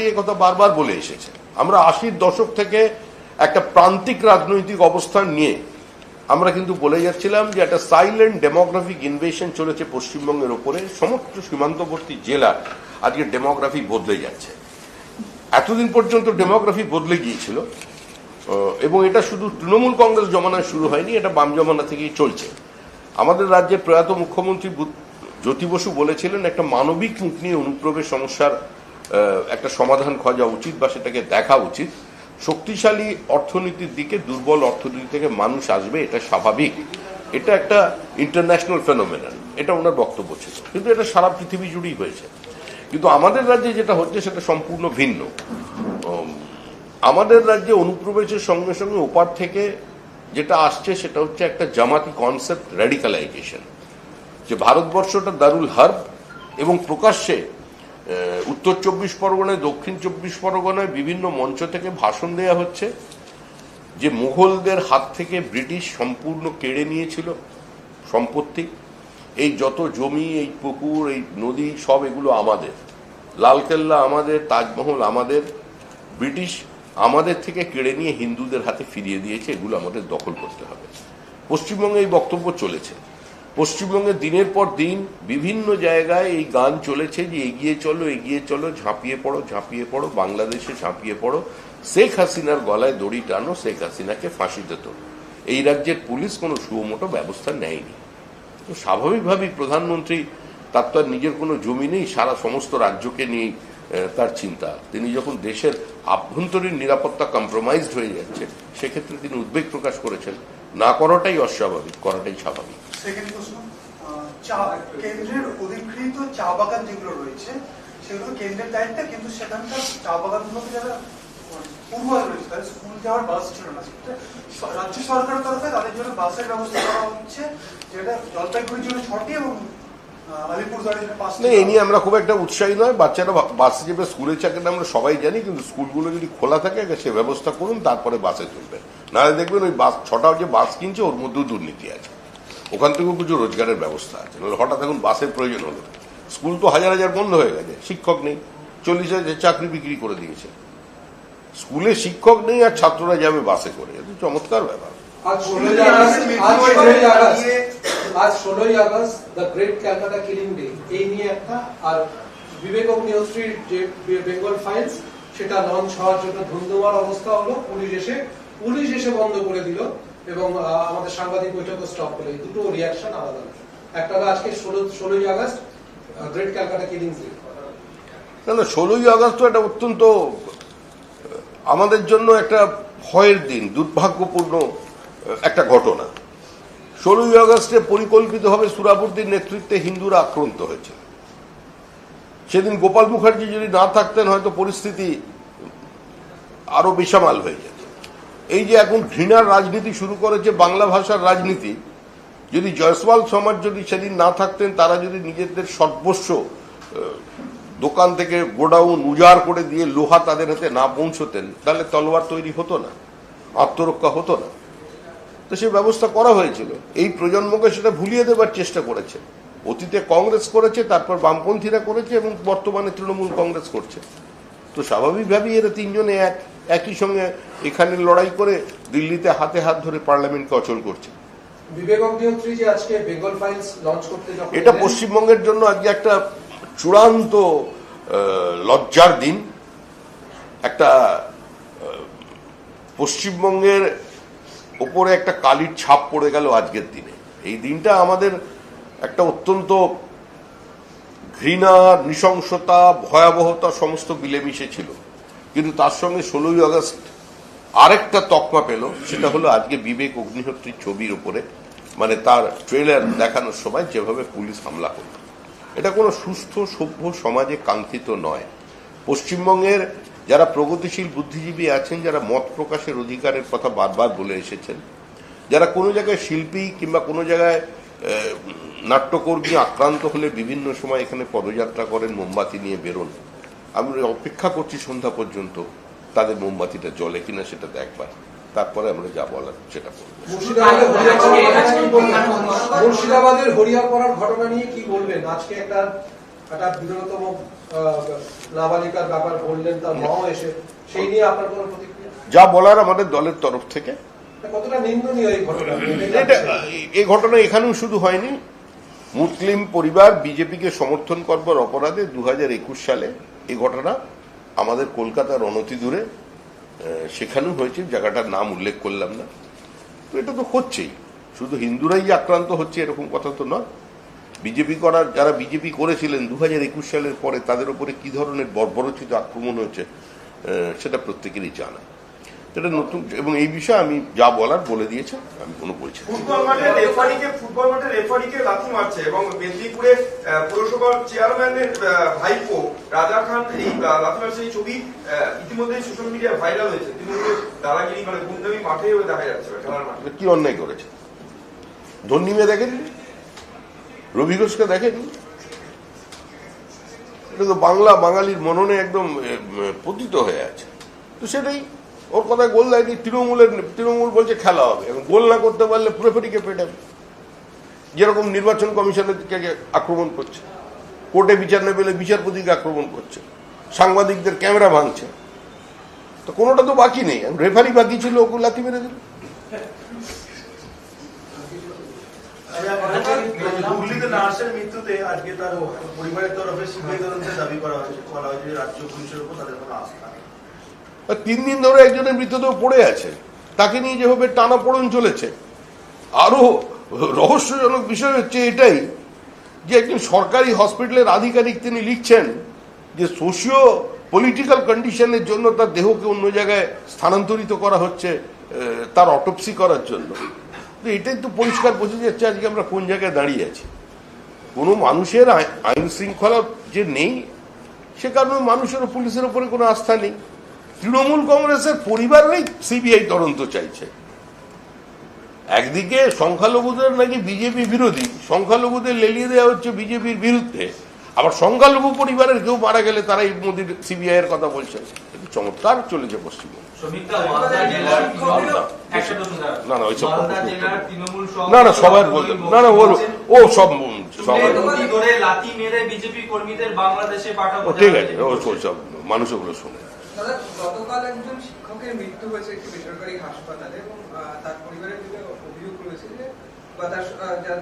Party কথা বারবার বলে এসেছে। আমরা আশির দশক থেকে একটা প্রান্তিক রাজনৈতিক অবস্থান নিয়ে আমরা কিন্তু বলে যাচ্ছিলাম যে একটা সাইলেন্ট ডেমোগ্রাফিক ইনভেশন চলেছে পশ্চিমবঙ্গের ওপরে, সমস্ত সীমান্তবর্তী জেলা আজকে ডেমোগ্রাফি বদলে যাচ্ছে। এতদিন পর্যন্ত ডেমোগ্রাফি বদলে গিয়েছিল এবং এটা শুধু তৃণমূল কংগ্রেস জমানায় শুরু হয়নি, এটা বাম জমানা থেকেই চলছে। আমাদের রাজ্যের প্রয়াত মুখ্যমন্ত্রী জ্যোতি বসু বলেছিলেন, একটা মানবিক মুখ নিয়ে অনুপ্রবেশ সমস্যার একটা সমাধান খোঁজা উচিত বা সেটাকে দেখা উচিত। শক্তিশালী অর্থনীতির দিকে, দুর্বল অর্থনীতি থেকে মানুষ আসবে, এটা স্বাভাবিক। এটা একটা ইন্টারন্যাশনাল ফেনোমেনন এটা ওনার বক্তব্য ছিল। কিন্তু এটা সারা পৃথিবী জুড়েই হয়েছে। কিন্তু আমাদের রাজ্যে যেটা হচ্ছে, সেটা সম্পূর্ণ ভিন্ন। আমাদের রাজ্যে অনুপ্রবেশের সঙ্গে সঙ্গে ওপার থেকে যেটা আসছে, সেটা হচ্ছে একটা জামাতি কনসেপ্ট র্যাডিকালাইজেশন যে ভারতবর্ষটা দারুল হার্ব এবং প্রকাশ্যে উত্তর চব্বিশ পরগনায়, দক্ষিণ চব্বিশ পরগনায় বিভিন্ন মঞ্চ থেকে ভাষণ দেয়া হচ্ছে যে মুঘলদের হাত থেকে ব্রিটিশ সম্পূর্ণ কেড়ে নিয়েছিল সম্পত্তি। এই যত জমি, এই পুকুর, এই নদী, সব এগুলো আমাদের। লালকেল্লা আমাদের, তাজমহল আমাদের। ব্রিটিশ আমাদের থেকে কেড়ে নিয়ে হিন্দুদের হাতে ফিরিয়ে দিয়েছে, এগুলো আমাদের দখল করতে হবে। পশ্চিমবঙ্গে এই বক্তব্য চলেছে। পশ্চিমবঙ্গে দিনের পর দিন বিভিন্ন জায়গায় এই গান চলেছে যে এগিয়ে চলো এগিয়ে চলো, ঝাঁপিয়ে পড়ো ঝাঁপিয়ে পড়ো, বাংলাদেশে ঝাঁপিয়ে পড়ো। শেখ হাসিনার গলায় দড়ি টানো, শেখ হাসিনাকে ফাঁসিতে তোলো। এই রাজ্যের পুলিশ কোনো সুমোটো ব্যবস্থা নেয়নি। তো স্বাভাবিকভাবেই প্রধানমন্ত্রী, তার তো আর নিজের কোনো জমি নেই, সারা সমস্ত রাজ্যকে নিয়ে তার চিন্তা। তিনি যখন দেশের আভ্যন্তরীণ নিরাপত্তা কম্প্রোমাইজড হয়ে যাচ্ছে, সেক্ষেত্রে তিনি উদ্বেগ প্রকাশ করেছেন। না করাটাই অস্বাভাবিক করাটাই স্বাভাবিক। সেকেন্ড প্রশ্ন চা কেন্দ্রের অধিকৃত চা বাগান যেগুলো রয়েছে সেগুলো কেন্দ্রের দায়িত্ব কিন্তু সেখানকার চা বাগানগুলোতে যারা পূর্বায় রয়েছে তাদের স্কুল যাওয়ার বাস ছিল না। রাজ্য সরকারের তরফে তাদের জন্য বাসের ব্যবস্থা করা হচ্ছে যেটা জলপাইগুড়ির জন্য ছটি এবং এই নিয়ে আমরা খুব একটা উৎসাহী নয়। বাচ্চারা বাসে যাবে স্কুলে চাকরি আমরা সবাই জানি কিন্তু স্কুলগুলো যদি খোলা থাকে সে ব্যবস্থা করুন তারপরে বাসে চলবে। নাহলে দেখবেন ওই বাস, ছটা যে বাস কিনছে, ওর মধ্যেও দুর্নীতি আছে। ওখান থেকেও কিছু রোজগারের ব্যবস্থা আছে। নাহলে হঠাৎ এখন বাসের প্রয়োজন হলো। স্কুল তো হাজার হাজার বন্ধ হয়ে গেছে, শিক্ষক নেই। চল্লিশ হাজার চাকরি বিক্রি করে দিয়েছে। স্কুলে শিক্ষক নেই আর ছাত্ররা যাবে বাসে করে। এটা চমৎকার ব্যাপার। আজ ষোলোই আগস্ট দ্য এই নিয়ে একটা, আর বিবেক যে বেঙ্গল সেটা লঞ্চ হওয়ার জন্য ধুন্ধুমার অবস্থা হলো। পুলিশ এসে পুলিশ এসে বন্ধ করে দিল এবং আমাদের সাংবাদিক বৈঠকও স্টপ এই দুটো রিয়াকশন আলাদা একটা আজকে ষোলো, ষোলোই August great Calcutta killing day না না, ষোলোই আগস্ট তো একটা অত্যন্ত আমাদের জন্য একটা ভয়ের দিন, দুর্ভাগ্যপূর্ণ একটা ঘটনা। ষোলোই আগস্টে পরিকল্পিতভাবে সুরাবর্দির নেতৃত্বে হিন্দুরা আক্রান্ত হয়েছে। সেদিন গোপাল মুখার্জি যদি না থাকতেন, হয়তো পরিস্থিতি আরও বেসামাল হয়ে যেত। এই যে এখন ঘৃণার রাজনীতি শুরু করেছে বাংলা ভাষার রাজনীতি, যদি জয়সওয়াল সমাজ যদি সেদিন না থাকতেন, তারা যদি নিজেদের সর্বস্ব দোকান থেকে গোডাউন উজাড় করে দিয়ে লোহা তাদের হাতে না পৌঁছতেন, তাহলে তলোয়ার তৈরি হতো না, আত্মরক্ষা হতো না। তো সে ব্যবস্থা করা হয়েছিল। এই প্রজন্মকে সেটা ভুলিয়ে দেবার চেষ্টা করেছে। অতীতে কংগ্রেস করেছে, তারপর বামপন্থীরা করেছে এবং বর্তমানে তৃণমূল কংগ্রেস করছে। তো স্বাভাবিকভাবেই এরা তিনজনে এক। একই সঙ্গে এখানে লড়াই করে দিল্লিতে হাতে হাত ধরে পার্লামেন্টকে অচল করছে। এটা পশ্চিমবঙ্গের জন্য আজকে একটা চূড়ান্ত লজ্জার দিন। একটা পশ্চিমবঙ্গের ওপরে একটা কালির ছাপ পড়ে গেল আজকের দিনে। এই দিনটা আমাদের একটা অত্যন্ত ঘৃণা নৃশংসতা ভয়াবহতা সমস্ত মিলেমিশে ছিল। কিন্তু তার সঙ্গে ষোলোই আগস্ট আরেকটা তকমা পেল, সেটা হলো আজকে বিবেক অগ্নিহোত্রীর ছবির উপরে মানে তার ট্রেলার দেখানোর সময় যেভাবে পুলিশ হামলা করল। এটা কোনো সুস্থ, সভ্য সমাজে কাঙ্ক্ষিত নয়। পশ্চিমবঙ্গের যারা প্রগতিশীল বুদ্ধিজীবী আছেন, যারা মত প্রকাশের অধিকারের কথা বারবার বলে এসেছেন, যারা কোনো জায়গায় শিল্পী কিংবা কোনো জায়গায় নাট্যকর্মী আক্রান্ত হলে বিভিন্ন সময় এখানে পদযাত্রা করেন, মোমবাতি নিয়ে বেরোন আমি অপেক্ষা করছি সন্ধ্যা পর্যন্ত তাদের মোমবাতিটা জ্বলে কিনা সেটা দেখবার। তারপরে আমরা যা বলার সেটা করব। মুর্শিদাবাদের ঘটনা নিয়ে কি বলবেন? আজকে একটা একটা বিরলতম নাবালিকার ব্যাপার বললেন তার মাও এসে সেই নিয়ে আপনার কোনো প্রতিক্রিয়া? যা বলার আমাদের দলের তরফ থেকে। কতটা নিন্দনীয় এই ঘটনা? এটা এই ঘটনা এখানেও শুধু হয়নি। মুসলিম পরিবার বিজেপিকে সমর্থন করবার অপরাধে দু হাজার একুশ সালে এই ঘটনা আমাদের কলকাতার অনতি দূরে সেখানেও হয়েছে, জায়গাটার নাম উল্লেখ করলাম না। তো এটা তো হচ্ছেই। শুধু হিন্দুরাই আক্রান্ত হচ্ছে এরকম কথা তো নয়। বিজেপি করার, যারা বিজেপি করেছিলেন দু হাজার একুশ সালের পরে, তাদের উপরে কি ধরনের বর্বরচিত আক্রমণ হয়েছে সেটা প্রত্যেকেরই জানা। এটা নতুন এবং এই বিষয়ে আমি যা বলার বলে দিয়েছে আমি কোনো বলছি ফুটবল মাঠে রেফারিকে ফুটবল মাঠে রেফারিকে লাথি মারছে এবং মেদিনীপুরে পৌরসভার চেয়ারম্যানের ভাইপো রাজা খান এই লাথি মারছে এই ছবি ইতিমধ্যে সোশ্যাল মিডিয়ায় ভাইরাল হয়েছে। তৃণমূলের দাদাগিরি মানে গুন্ডামি মাঠেও দেখা যাচ্ছে খেলার মাঠে। কি অন্যায় করেছে? ধন্যিমে দেখেনি? রবি ঘোষকে দেখেনি? এটা তো বাংলা বাঙালির মননে একদম পতিত হয়ে আছে। তো সেটাই ওর কথায় গোল দেয়নি, তৃণমূলের তৃণমূল বলছে খেলা হবে। এখন গোল না করতে পারলে পুরোপুরিকে পেটাবে যেরকম নির্বাচন কমিশনের দিকে আক্রমণ করছে, কোর্টে বিচার নেবে বলে বিচারপতিকে আক্রমণ করছে, সাংবাদিকদের ক্যামেরা ভাঙছে। তো কোনোটা তো বাকি নেই। রেফারি বাকি ছিল, ওকে লাথি মেরে দিল। আজকে তার পরিবারের তরফে দাবি করা হয়েছে। বলা হয়েছে রাজ্য পুলিশের উপর তাদের কোনো আস্থা তিন দিন ধরে একজনের মৃতদেহ পড়ে আছে। তাকে নিয়ে যেভাবে টানা পড়ন চলেছে, আরও রহস্যজনক বিষয় হচ্ছে এটাই যে একজন সরকারি হসপিটালের আধিকারিক তিনি লিখছেন যে সোশিও পলিটিক্যাল কন্ডিশনের জন্য তার দেহকে অন্য জায়গায় স্থানান্তরিত করা হচ্ছে তার অটোপসি করার জন্য। তো এটাই তো পরিষ্কার বোঝা যাচ্ছে আজকে আমরা কোন জায়গায় দাঁড়িয়ে আছি। কোনো মানুষের আই- আইন শৃঙ্খলা যে নেই, সে কারণে মানুষের পুলিশের উপরে কোনো আস্থা নেই। তৃণমূল কংগ্রেসের পরিবারেই সিবিআই তদন্ত চাইছে। একদিকে সংখ্যালঘুদের নাকি বিজেপি বিরোধী সংখ্যালঘুদের লেলিয়ে দেওয়া হচ্ছে বিজেপির বিরুদ্ধে আবার সংখ্যালঘু পরিবারের কেউ মারা গেলে তারাই মোদীর সিবিআই এর কথা বলছে। চমৎকার চলেছে পশ্চিমবঙ্গ। না, না, ওইসব মালদা কথা- জেলার তৃণমূল না না বলতে না না ও সব ঠিক আছে ও সব- সব মানুষ ওগুলো শোনে গতকাল একজন শিক্ষকের মৃত্যু হয়েছে একটি বেসরকারি হাসপাতালে এবং তার পরিবারের অভিযোগ রয়েছে যে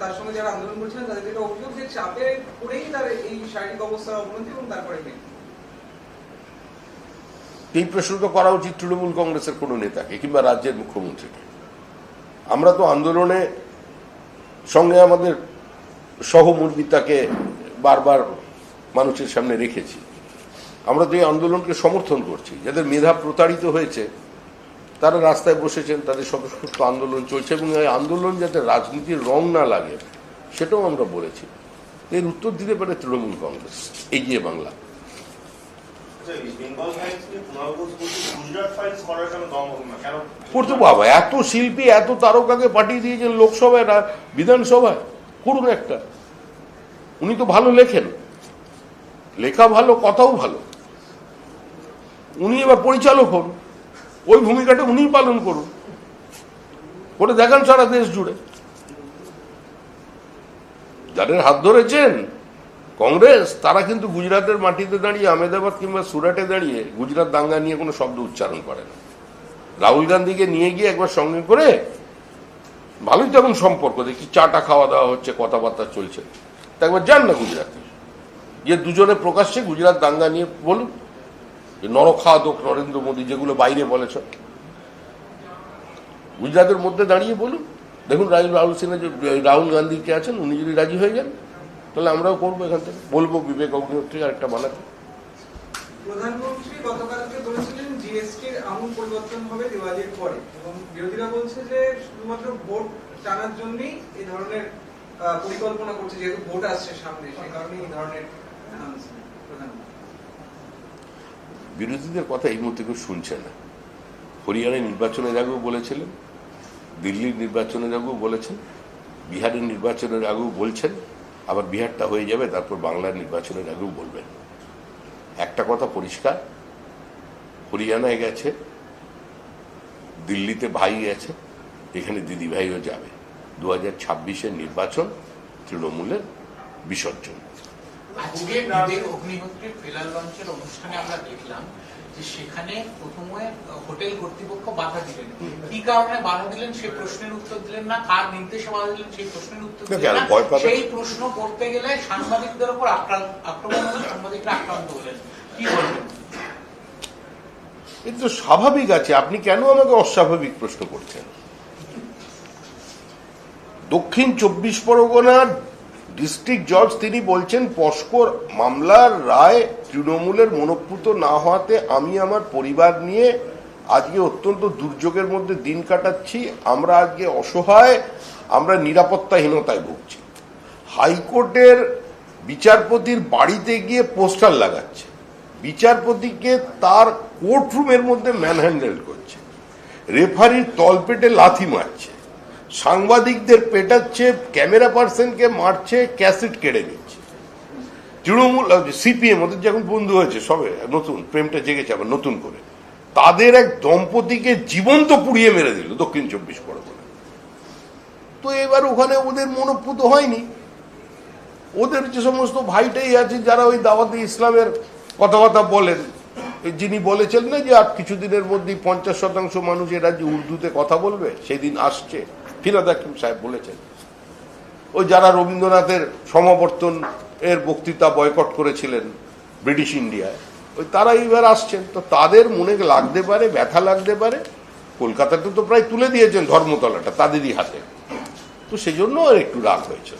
তার সঙ্গে যারা আন্দোলন করছিলেন, তাদের অভিযোগ যে চাপে পড়েই তার এই শারীরিক অবস্থার অবনতি এবং তারপরে এই প্রশ্ন তো করা উচিত তৃণমূল কংগ্রেসের কোনো নেতাকে কিংবা রাজ্যের মুখ্যমন্ত্রীকে। আমরা তো আন্দোলনে সঙ্গে আমাদের সহমর্মিতাকে বারবার মানুষের সামনে রেখেছি। আমরা তো এই আন্দোলনকে সমর্থন করছি যাদের মেধা প্রতারিত হয়েছে তারা রাস্তায় বসেছেন তাদের স্বতঃস্ফূর্ত আন্দোলন চলছে এবং এই আন্দোলন যাতে রাজনীতির রং না লাগে সেটাও আমরা বলেছি। এর উত্তর দিতে পারে তৃণমূল কংগ্রেস এগিয়ে বাংলা। আচ্ছা, করতে বাবা এত শিল্পী এত তারকাকে পাঠিয়ে দিয়েছেন লোকসভায় বিধানসভায়? করুন একটা। উনি তো ভালো লেখেন। লেখা ভালো কথাও ভালো। উনি এবার পরিচালক হন। ওই ভূমিকাটা উনিই পালন করুন। করে দেখান সারা দেশ জুড়ে। যাদের হাত ধরেছেন কংগ্রেস, তারা কিন্তু গুজরাটের মাটিতে দাঁড়িয়ে, আহমেদাবাদ কিংবা সুরাটে দাঁড়িয়ে গুজরাট দাঙ্গা নিয়ে কোনো শব্দ উচ্চারণ করে না। রাহুল গান্ধীকে নিয়ে গিয়ে একবার সঙ্গে করে ভালোই তো এখন সম্পর্ক। দেখি চাটা খাওয়া দাওয়া হচ্ছে, কথাবার্তা চলছে। তা একবার যান না গুজরাটে। গিয়ে দুজনে প্রকাশ্যে গুজরাট দাঙ্গা নিয়ে বলুন। যে নরখাদক নরেন্দ্র মোদী যেগুলো বাইরে বলেছ। গুজরাটের মধ্যে দাঁড়িয়ে বলুন। দেখুন রাহুল সিনহা যে রাহুল গান্ধী কে আছেন, উনি যদি রাজি হয়ে যান, তাহলে আমরাও করব এখান থেকে। বলব বিবেক অগ্নিহোত্রী আরেকটা বানাতে। প্রধানমন্ত্রী গতকালকে বলেছিলেন জিএসটির আমূল পরিবর্তন হবে দিওয়ালির পরে এবং বিরোধীরা বলছে যে শুধুমাত্র ভোট টানার জন্যই এই ধরনের পরিকল্পনা করছে, যেহেতু ভোট আসছে সামনে, সেই কারণে এই ধরনের প্রধানমন্ত্রী। বিরোধীদের কথা এই মুহূর্তে কেউ শুনছে না। হরিয়ানায় নির্বাচনের আগেও বলেছিলেন, দিল্লির নির্বাচনের আগেও বলেছেন, বিহারের নির্বাচনের আগেও বলছেন, আবার বিহারটা হয়ে যাবে, তারপর বাংলার নির্বাচনের আগেও বলবেন। একটা কথা পরিষ্কার, হরিয়ানায় গেছে, দিল্লিতে ভাই গেছে, এখানে দিদি ভাইও যাবে। দু হাজার ছাব্বিশের নির্বাচন তৃণমূলের বিসর্জন। আজকে বিবেক অগ্নিহোত্রীর ফেলার লঞ্চের অনুষ্ঠানে আমরা দেখলাম যে সেখানে প্রথমে হোটেল কর্তৃপক্ষ বাধা দিলেন। কি কারণে বাধা দিলেন? সেই প্রশ্নের উত্তর দিলেন না। কার নির্দেশে বাধা দিলেন? সেই প্রশ্নের উত্তর দিলেন না। সেই প্রশ্ন করতে গেলে সাংবাদিকদের উপর আক্রমণ সাংবাদিকরা আক্রান্ত হলেন। কি বলবেন? এটা তো স্বাভাবিক আছে। আপনি কেন আমাকে অস্বাভাবিক প্রশ্ন করছেন? দক্ষিণ চব্বিশ পরগনার ডিস্ট্রিক্ট জজ তিনি বলছেন, পস্কর মামলার রায় তৃণমূলের মনোপুত না হওয়াতে আমি আমার পরিবার নিয়ে আজকে অত্যন্ত দুর্যোগের মধ্যে দিন কাটাচ্ছি। আমরা আজকে অসহায়, আমরা নিরাপত্তাহীনতায় ভুগছি। হাইকোর্টের বিচারপতির বাড়িতে গিয়ে পোস্টার লাগাচ্ছে। বিচারপতিকে তার কোর্টরুমের মধ্যে ম্যানহ্যান্ডেল করছে। রেফারির তলপেটে লাথি মারছে। সাংবাদিকদের পেটাচ্ছে, ক্যামেরা পার্সনকে মারছে, ক্যাসেট কেড়ে নিচ্ছে। তৃণমূল সিপিএম, ওদের যখন বন্ধু হয়েছে সবে, নতুন, প্রেমটা জেগেছে আবার নতুন করে, তাদের এক দম্পতিকে জীবন্ত পুড়িয়ে মেরে দিল দক্ষিণ চব্বিশ পরগনা তো এবার ওখানে ওদের মনোপুত হয়নি। ওদের যে সমস্ত ভাইটাই আছে, যারা ওই দাওয়াতে ইসলামের কথাবার্তা বলেন, যিনি বলেছেন না যে আর কিছুদিনের মধ্যেই পঞ্চাশ শতাংশ মানুষ এরা যে উর্দুতে কথা বলবে, সেদিন আসছে। ফিরাদ হাকিম সাহেব বলেছেন। ওই যারা রবীন্দ্রনাথের সমাবর্তন এর বক্তৃতা বয়কট করেছিলেন ব্রিটিশ ইন্ডিয়ায়, ওই তারা এইবার আসছেন। তো তাদের মনে লাগতে পারে, ব্যথা লাগতে পারে, কলকাতাতে তো প্রায় তুলে দিয়েছেন ধর্মতলাটা, তাদেরই হাতে। তো সেজন্য একটু রাগ হয়েছে।